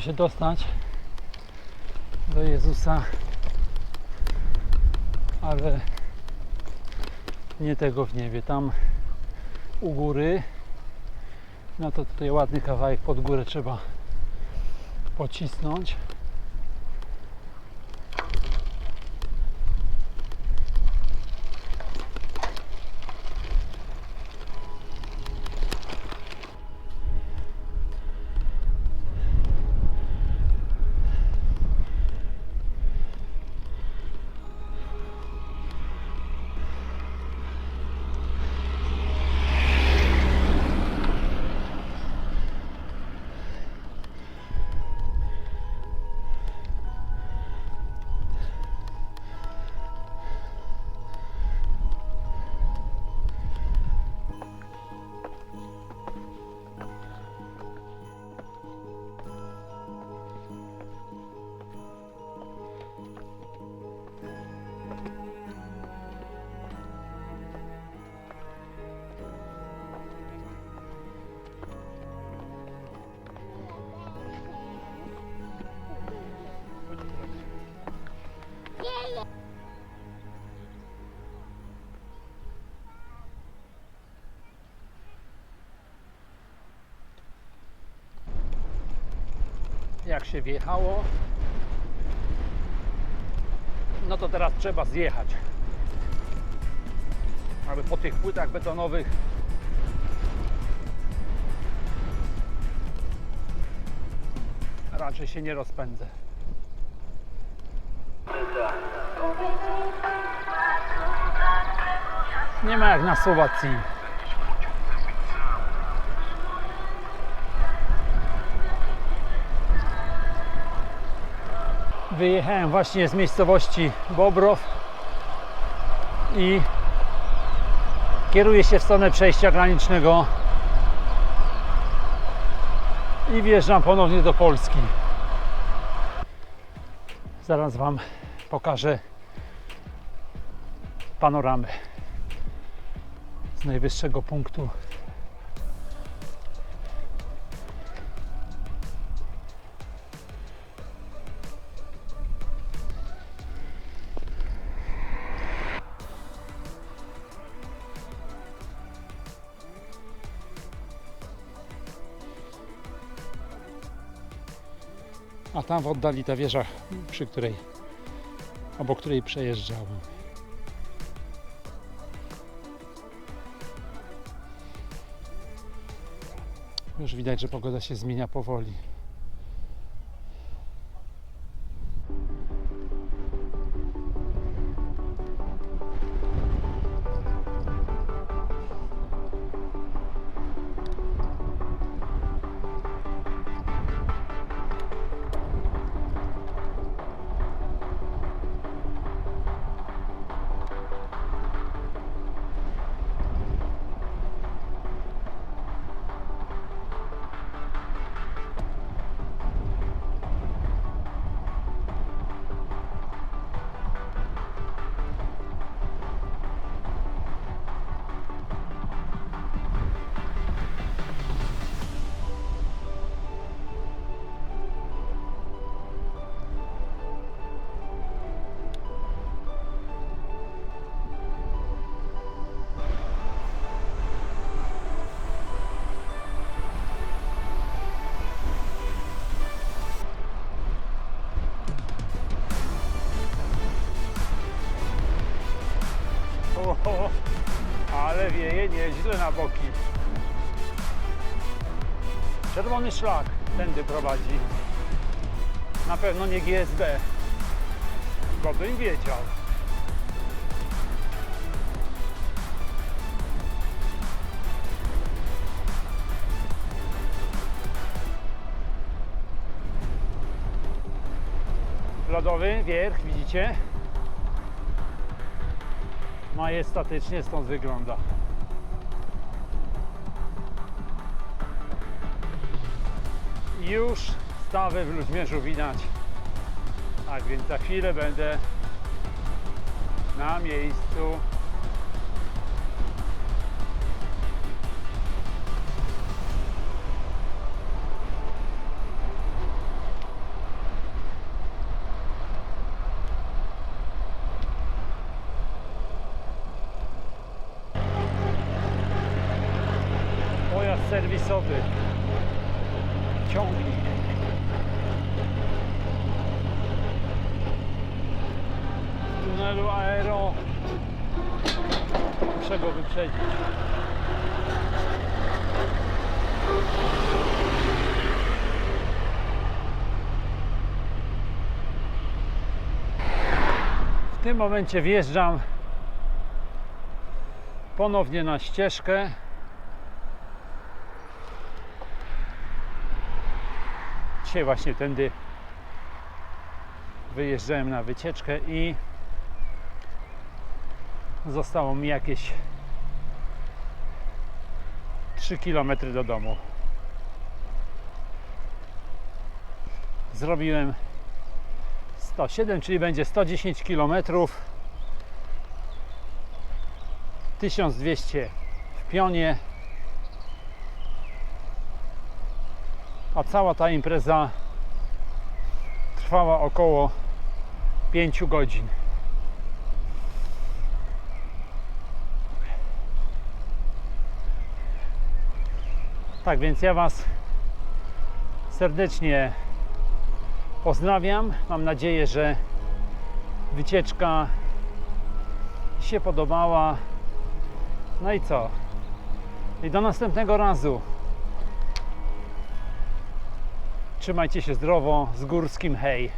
Się dostać do Jezusa, ale nie tego w niebie. Tam u góry, no to tutaj ładny kawałek pod górę trzeba pocisnąć. Jak się wjechało, no to teraz trzeba zjechać. Aby po tych płytach betonowych raczej się nie rozpędzę. Nie ma jak na Słowacji. Wyjechałem właśnie z miejscowości Bobrow i kieruję się w stronę przejścia granicznego i wjeżdżam ponownie do Polski. Zaraz Wam pokażę panoramę z najwyższego punktu A tam w oddali ta wieża, przy której, obok której przejeżdżałem. Już widać, że pogoda się zmienia powoli. Nie, nie, źle na boki. Czerwony szlak tędy prowadzi. Na pewno nie GSB. Bo bym wiedział. Lodowy wierch, widzicie? Majestatycznie stąd wygląda. Już stawy w Ludźmierzu widać. Tak więc za chwilę będę na miejscu. Pojazd serwisowy. Ciągnik. W tunelu aero. Muszę go wyprzedzić. W tym momencie wjeżdżam ponownie na ścieżkę. Dzisiaj właśnie tędy wyjeżdżałem na wycieczkę i zostało mi jakieś 3 km do domu. Zrobiłem 107, czyli będzie 110 km. 1200 w pionie. A cała ta impreza trwała około 5 godzin. Tak więc ja Was serdecznie pozdrawiam. Mam nadzieję, że wycieczka się podobała. No i co? I do następnego razu. Trzymajcie się zdrowo, z górskim hej.